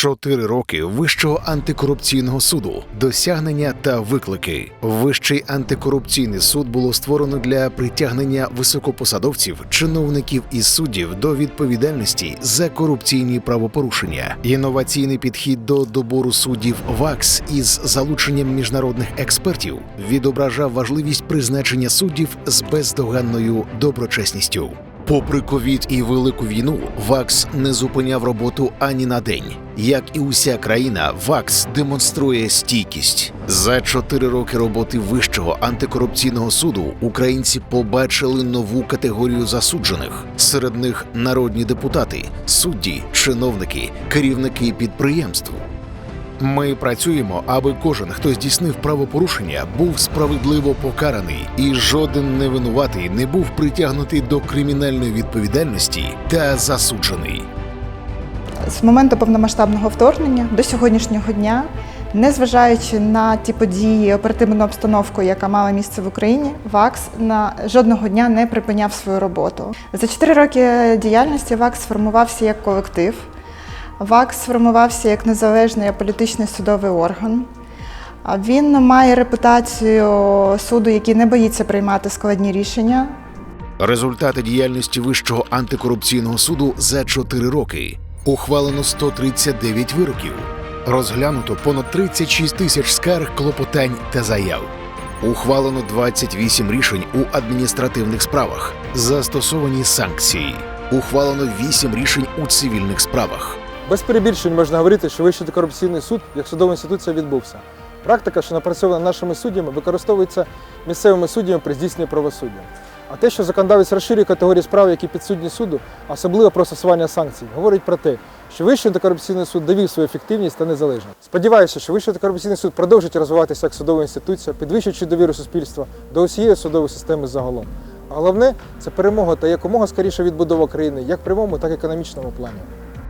Чотири роки Вищого антикорупційного суду, досягнення та виклики. Вищий антикорупційний суд було створено для притягнення високопосадовців, чиновників і суддів до відповідальності за корупційні правопорушення. Інноваційний підхід до добору суддів ВАКС із залученням міжнародних експертів відображав важливість призначення суддів з бездоганною доброчесністю. Попри ковід і велику війну, ВАКС не зупиняв роботу ані на день. Як і уся країна, ВАКС демонструє стійкість. За чотири роки роботи Вищого антикорупційного суду українці побачили нову категорію засуджених. Серед них народні депутати, судді, чиновники, керівники підприємств. Ми працюємо, аби кожен, хто здійснив правопорушення, був справедливо покараний, і жоден невинуватий не був притягнутий до кримінальної відповідальності та засуджений. З моменту повномасштабного вторгнення до сьогоднішнього дня, незважаючи на ті події, оперативну обстановку, яка мала місце в Україні, ВАКС на жодного дня не припиняв свою роботу. За чотири роки діяльності ВАКС сформувався як колектив. ВАКС сформувався як незалежний аполітичний судовий орган. Він має репутацію суду, який не боїться приймати складні рішення, Результати діяльності Вищого антикорупційного суду за 4 роки. Ухвалено 139 вироків. Розглянуто понад 36 тисяч скарг, клопотань та заяв. Ухвалено 28 рішень у адміністративних справах. Застосовані санкції. Ухвалено 8 рішень у цивільних справах. Без перебільшень можна говорити, що Вищий антикорупційний суд як судова інституція відбувся. Практика, що напрацьована нашими суддями, використовується місцевими суддями при здійсненні правосуддя. А те, що законодавець розширює категорії справ, які підсудні суду, особливо про стосування санкцій, говорить про те, що Вищий антикорупційний суд довів свою ефективність та незалежність. Сподіваюся, що Вищий антикорупційний суд продовжить розвиватися як судова інституція, підвищуючи довіру суспільства до усієї судової системи загалом. А головне це перемога та якомога скоріше відбудова країни як в прямому, так і економічному плані.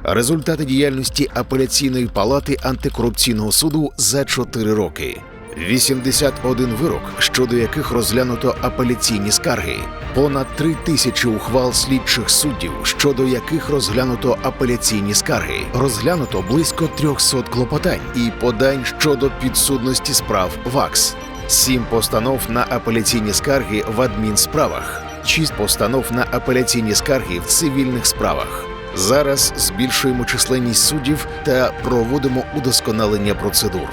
Результати діяльності апеляційної палати антикорупційного суду за 4 роки. 81 вирок, щодо яких розглянуто апеляційні скарги, понад 3 тисячі ухвал слідчих суддів, щодо яких розглянуто апеляційні скарги, розглянуто близько 300 клопотань і подань щодо підсудності справ ВАКС, 7 постанов на апеляційні скарги в адмінсправах, 6 постанов на апеляційні скарги в цивільних справах. Зараз збільшуємо численність суддів та проводимо удосконалення процедур.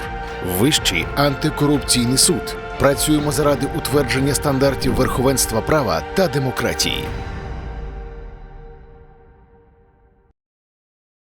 Вищий антикорупційний суд. Працюємо заради утвердження стандартів верховенства права та демократії.